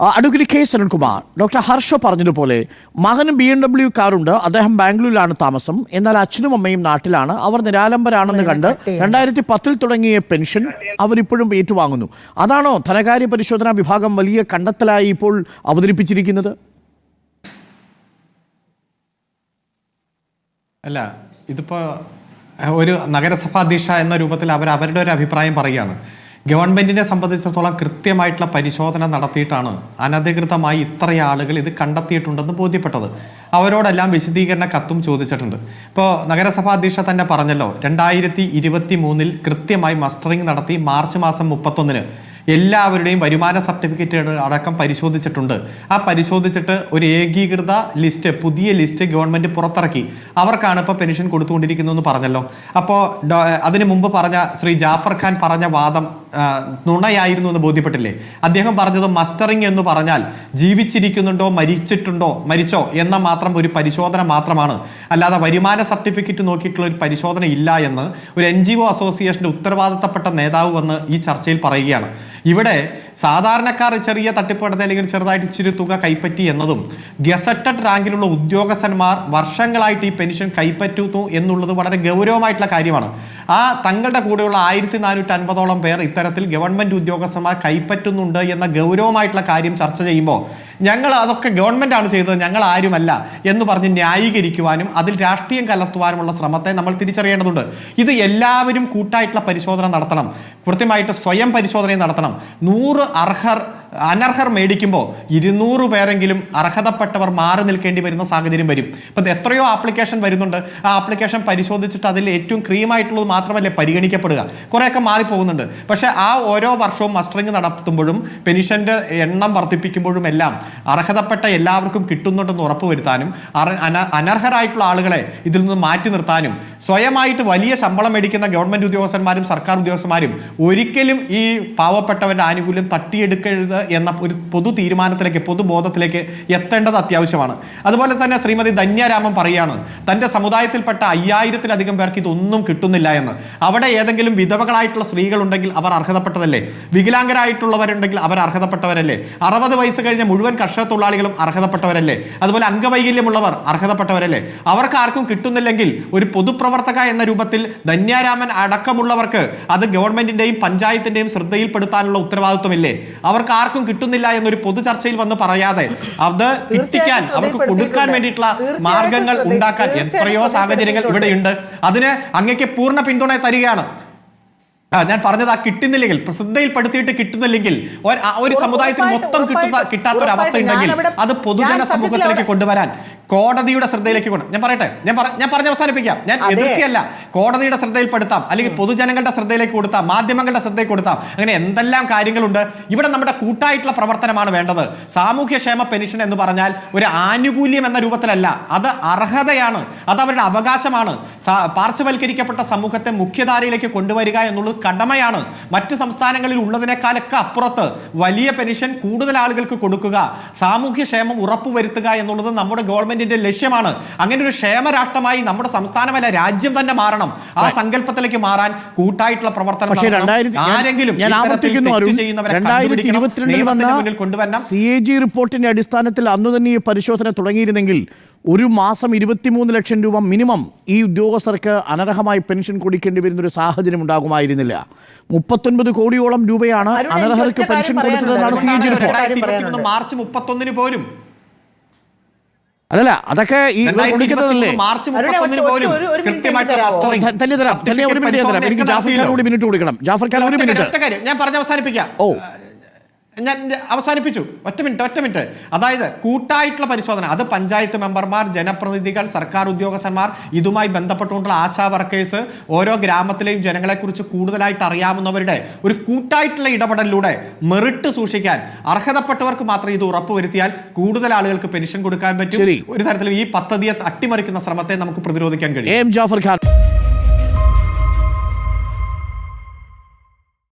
Advocate K Sarankumar doctor Harsha പറഞ്ഞതുപോലെ മകന് B M W കാറുണ്ട്. അദ്ദേഹം ബാംഗ്ലൂരിലാണ് താമസം. എന്നാൽ അച്ഛനും അമ്മയും നാട്ടിലാണ്. അവർ നിരാലംബരാണെന്ന് കണ്ട് രണ്ടായിരത്തി പത്തിൽ തുടങ്ങിയ പെൻഷൻ അവരിപ്പോഴും ഏറ്റുവാങ്ങുന്നു. അതാണോ ധനകാര്യ പരിശോധനാ വിഭാഗം വലിയ കണ്ടെത്തലായി ഇപ്പോൾ അവതരിപ്പിച്ചിരിക്കുന്നത്? അല്ല ഇതിപ്പോ ഒരു നഗരസഭാ അധ്യക്ഷ എന്ന രൂപത്തിൽ അവർ അവരുടെ ഒരു അഭിപ്രായം പറയുകയാണ്. ഗവൺമെന്റിനെ സംബന്ധിച്ചിടത്തോളം കൃത്യമായിട്ടുള്ള പരിശോധന നടത്തിയിട്ടാണ് അനധികൃതമായി ഇത്ര ആളുകൾ ഇത് കണ്ടെത്തിയിട്ടുണ്ടെന്ന് ബോധ്യപ്പെട്ടത്. അവരോടെല്ലാം വിശദീകരണ കത്തും ചോദിച്ചിട്ടുണ്ട്. ഇപ്പോൾ നഗരസഭാ അധ്യക്ഷ തന്നെ പറഞ്ഞല്ലോ രണ്ടായിരത്തി ഇരുപത്തി മൂന്നിൽ കൃത്യമായി മസ്റ്ററിംഗ് നടത്തി മാർച്ച് മാസം മുപ്പത്തൊന്നിന് എല്ലാവരുടെയും വരുമാന സർട്ടിഫിക്കറ്റ് അടക്കം പരിശോധിച്ചിട്ടുണ്ട്. ആ പരിശോധിച്ചിട്ട് ഒരു ഏകീകൃത ലിസ്റ്റ് പുതിയ ലിസ്റ്റ് ഗവൺമെന്റ് പുറത്തിറക്കി. അവർക്കാണ് ഇപ്പോൾ പെൻഷൻ കൊടുത്തുകൊണ്ടിരിക്കുന്നതെന്ന് പറഞ്ഞല്ലോ. അപ്പോൾ അതിനു മുമ്പ് പറഞ്ഞ ശ്രീ ജാഫർ ഖാൻ പറഞ്ഞ വാദം നുണയായിരുന്നു എന്ന് ബോധ്യപ്പെട്ടില്ലേ? അദ്ദേഹം പറഞ്ഞത് മസ്റ്ററിംഗ് എന്ന് പറഞ്ഞാൽ ജീവിച്ചിരിക്കുന്നുണ്ടോ മരിച്ചിട്ടുണ്ടോ മരിച്ചോ എന്ന മാത്രം ഒരു പരിശോധന മാത്രമാണ്. അല്ലാതെ വരുമാന സർട്ടിഫിക്കറ്റ് നോക്കിയിട്ടുള്ള ഒരു പരിശോധന ഇല്ല എന്ന് ഒരു എൻ ജി ഒ അസോസിയേഷന്റെ ഉത്തരവാദിത്തപ്പെട്ട നേതാവ് വന്ന് ഈ ചർച്ചയിൽ പറയുകയാണ്. ഇവിടെ സാധാരണക്കാർ ചെറിയ തട്ടിപ്പടത്തെ അല്ലെങ്കിൽ ചെറുതായിട്ട് ഇച്ചിരി തുക കൈപ്പറ്റി എന്നതും ഗസറ്റഡ് റാങ്കിലുള്ള ഉദ്യോഗസ്ഥന്മാർ വർഷങ്ങളായിട്ട് ഈ പെൻഷൻ കൈപ്പറ്റുന്നു എന്നുള്ളത് വളരെ ഗൗരവമായിട്ടുള്ള കാര്യമാണ്. ആ തങ്ങളുടെ കൂടെയുള്ള ആയിരത്തി നാനൂറ്റി അൻപതോളം പേർ ഇത്തരത്തിൽ ഗവൺമെന്റ് ഉദ്യോഗസ്ഥന്മാർ കൈപ്പറ്റുന്നുണ്ട് എന്ന ഗൗരവമായിട്ടുള്ള കാര്യം ചർച്ച ചെയ്യുമ്പോൾ ഞങ്ങൾ അതൊക്കെ ഗവൺമെന്റ് ആണ് ചെയ്തത് ഞങ്ങൾ ആരുമല്ല എന്ന് പറഞ്ഞ് ന്യായീകരിക്കുവാനും അതിൽ രാഷ്ട്രീയം കലർത്തുവാനുമുള്ള ശ്രമത്തെ നമ്മൾ തിരിച്ചറിയേണ്ടതുണ്ട്. ഇത് എല്ലാവരും കൂട്ടായിട്ടുള്ള പരിശോധന നടത്തണം. കൃത്യമായിട്ട് സ്വയം പരിശോധനയും നടത്തണം. നൂറ് അർഹർ അനർഹർ മേടിക്കുമ്പോൾ ഇരുന്നൂറ് പേരെങ്കിലും അർഹതപ്പെട്ടവർ മാറി നിൽക്കേണ്ടി വരുന്ന സാഹചര്യം വരും. ഇപ്പം എത്രയോ ആപ്ലിക്കേഷൻ വരുന്നുണ്ട്. ആ ആപ്ലിക്കേഷൻ പരിശോധിച്ചിട്ട് അതിൽ ഏറ്റവും ക്രീമായിട്ടുള്ളത് മാത്രമല്ലേ പരിഗണിക്കപ്പെടുക? കുറേയൊക്കെ മാറിപ്പോകുന്നുണ്ട്. പക്ഷേ ആ ഓരോ വർഷവും മസ്റ്ററിങ് നടത്തുമ്പോഴും പെൻഷന്റെ എണ്ണം വർദ്ധിപ്പിക്കുമ്പോഴും എല്ലാം അർഹതപ്പെട്ട എല്ലാവർക്കും കിട്ടുന്നുണ്ടെന്ന് ഉറപ്പുവരുത്താനും അനർഹരായിട്ടുള്ള ആളുകളെ ഇതിൽ നിന്ന് മാറ്റി നിർത്താനും സ്വയമായിട്ട് വലിയ ശമ്പളം മേടിക്കുന്ന ഗവൺമെന്റ് ഉദ്യോഗസ്ഥന്മാരും സർക്കാർ ഉദ്യോഗസ്ഥന്മാരും ഒരിക്കലും ഈ പാവപ്പെട്ടവരുടെ ആനുകൂല്യം തട്ടിയെടുക്കരുത് എന്ന ഒരു പൊതു തീരുമാനത്തിലേക്ക് പൊതുബോധത്തിലേക്ക് എത്തേണ്ടത് അത്യാവശ്യമാണ്. അതുപോലെ തന്നെ ശ്രീമതി ധന്യരാമൻ പറയുകയാണ് തന്റെ സമുദായത്തിൽപ്പെട്ട അയ്യായിരത്തിലധികം പേർക്ക് ഇതൊന്നും കിട്ടുന്നില്ല എന്ന്. അവിടെ ഏതെങ്കിലും വിധവകളായിട്ടുള്ള സ്ത്രീകളുണ്ടെങ്കിൽ അവർ അർഹതപ്പെട്ടതല്ലേ? വികലാംഗരായിട്ടുള്ളവരുണ്ടെങ്കിൽ അവർ അർഹതപ്പെട്ടവരല്ലേ? അറുപത് വയസ്സ് കഴിഞ്ഞ മുഴുവൻ കർഷക തൊഴിലാളികളും അർഹതപ്പെട്ടവരല്ലേ? അതുപോലെ അംഗവൈകല്യമുള്ളവർ അർഹതപ്പെട്ടവരല്ലേ? അവർക്ക് ആർക്കും കിട്ടുന്നില്ലെങ്കിൽ ഒരു പൊതുപ്രവർത്തക എന്ന രൂപത്തിൽ ധന്യാരാമൻ അടക്കമുള്ളവർക്ക് അത് ഗവൺമെന്റിന്റെയും പഞ്ചായത്തിന്റെയും ശ്രദ്ധയിൽപ്പെടുത്താനുള്ള ഉത്തരവാദിത്വമില്ലേ? അവർക്ക് ആർക്കും കിട്ടുന്നില്ല എന്നൊരു പൊതു ചർച്ചയിൽ വന്ന് പറയാതെ അത് കിട്ടിക്കാൻ അവർക്ക് കൊടുക്കാൻ വേണ്ടിയിട്ടുള്ള മാർഗങ്ങൾ ഉണ്ടാക്കാൻ എത്രയോ സാഹചര്യങ്ങൾ ഇവിടെയുണ്ട്. അതിന് അങ്ങക്ക് പൂർണ പിന്തുണ തരികയാണ്. ഞാൻ പറഞ്ഞത് ആ കിട്ടുന്നില്ലെങ്കിൽ ശ്രദ്ധയിൽപ്പെടുത്തിയിട്ട് കിട്ടുന്നില്ലെങ്കിൽ ഒരു സമുദായത്തിന് മൊത്തം കിട്ടുന്ന കിട്ടാത്ത ഒരു അവസ്ഥ ഉണ്ടെങ്കിൽ അത് പൊതുജന സമൂഹത്തിലേക്ക് കൊണ്ടുവരാൻ കോടതിയുടെ ശ്രദ്ധയിലേക്ക് കൊണ്ട് ഞാൻ പറയട്ടെ? ഞാൻ ഞാൻ പറഞ്ഞ് അവസാനിപ്പിക്കാം. ഞാൻ അതെ. കോടതിയുടെ ശ്രദ്ധയിൽപ്പെടുത്താം അല്ലെങ്കിൽ പൊതുജനങ്ങളുടെ ശ്രദ്ധയിലേക്ക് കൊടുത്താം മാധ്യമങ്ങളുടെ ശ്രദ്ധയിൽ കൊടുത്താം. അങ്ങനെ എന്തെല്ലാം കാര്യങ്ങളുണ്ട്? ഇവിടെ നമ്മുടെ കൂട്ടായിട്ടുള്ള പ്രവർത്തനമാണ് വേണ്ടത്. സാമൂഹ്യക്ഷേമ പെൻഷൻ എന്ന് പറഞ്ഞാൽ ഒരു ആനുകൂല്യം എന്ന രൂപത്തിലല്ല. അത് അർഹതയാണ്. അത് അവരുടെ അവകാശമാണ്. പാർശ്വവൽക്കരിക്കപ്പെട്ട സമൂഹത്തെ മുഖ്യധാരയിലേക്ക് കൊണ്ടുവരിക എന്നുള്ളത് കടമയാണ്. മറ്റു സംസ്ഥാനങ്ങളിൽ ഉള്ളതിനേക്കാളൊക്കെ അപ്പുറത്ത് വലിയ പെൻഷൻ കൂടുതൽ ആളുകൾക്ക് കൊടുക്കുക സാമൂഹ്യക്ഷേമം ഉറപ്പുവരുത്തുക എന്നുള്ളത് നമ്മുടെ ഗവൺമെന്റിന്റെ ലക്ഷ്യമാണ്. അങ്ങനെ ഒരു ക്ഷേമരാഷ്ട്രമായി നമ്മുടെ സംസ്ഥാനമല്ല രാജ്യം തന്നെ മാറണം. ആ സങ്കല്പത്തിലേക്ക് മാറാൻ കൂട്ടായിട്ടുള്ള പ്രവർത്തനം പക്ഷേ രണ്ടായിരത്തി ആരെങ്കിലും സി എ ജി റിപ്പോർട്ടിന്റെ അടിസ്ഥാനത്തിൽ അന്ന് തന്നെ ഈ പരിശോധന തുടങ്ങിയിരുന്നെങ്കിൽ ഒരു മാസം ഇരുപത്തിമൂന്ന് ലക്ഷം രൂപ മിനിമം ഈ ഉദ്യോഗസ്ഥർക്ക് അനർഹമായി പെൻഷൻ കൊടുക്കേണ്ടി വരുന്ന ഒരു സാഹചര്യം ഉണ്ടാകുമായിരുന്നില്ല. മുപ്പത്തൊൻപത് കോടിയോളം രൂപയാണ് അനർഹർക്ക് pension C A G report. ഇരുപത്തിമൂന്ന് മാർച്ച് മുപ്പത്തൊന്നിന് പോലും അതല്ല അതൊക്കെ ഈ കൊടുക്കുന്നതല്ലേ? ഒരു- മിനിറ്റ് കൃത്യമായിട്ട് എനിക്ക് തരാമോ? മസ്റ്ററിംഗ് തരാം തന്നെ ഒരു മിനിറ്റ് തരാം എനിക്ക് ജാഫർ ഖാൻ കൂടി മിനിറ്റ് കൊടുക്കണം. ജാഫർ ഖാൻ ഒരു മിനിറ്റ് ഞാൻ പറഞ്ഞ് അവസാനിപ്പിക്കാം. ഓ. ഞാൻ അവസാനിപ്പിച്ചു. ഒറ്റ മിനിറ്റ് ഒറ്റ മിനിറ്റ്. അതായത് കൂട്ടായിട്ടുള്ള പരിശോധന. അത് പഞ്ചായത്ത് മെമ്പർമാർ ജനപ്രതിനിധികൾ സർക്കാർ ഉദ്യോഗസ്ഥന്മാർ ഇതുമായി ബന്ധപ്പെട്ടുകൊണ്ടുള്ള ആശാ വർക്കേഴ്സ് ഓരോ ഗ്രാമത്തിലെയും ജനങ്ങളെക്കുറിച്ച് കൂടുതലായിട്ട് അറിയാവുന്നവരുടെ ഒരു കൂട്ടായിട്ടുള്ള ഇടപെടലിലൂടെ മെറിട്ട് സൂക്ഷിക്കാൻ അർഹതപ്പെട്ടവർക്ക് മാത്രം ഇത് ഉറപ്പുവരുത്തിയാൽ കൂടുതൽ ആളുകൾക്ക് പെൻഷൻ കൊടുക്കാൻ പറ്റും. ഒരു തരത്തിലും ഈ പദ്ധതിയെ അട്ടിമറിക്കുന്ന ശ്രമത്തെ നമുക്ക് പ്രതിരോധിക്കാൻ കഴിയും. ജാഫർ ഖാൻ.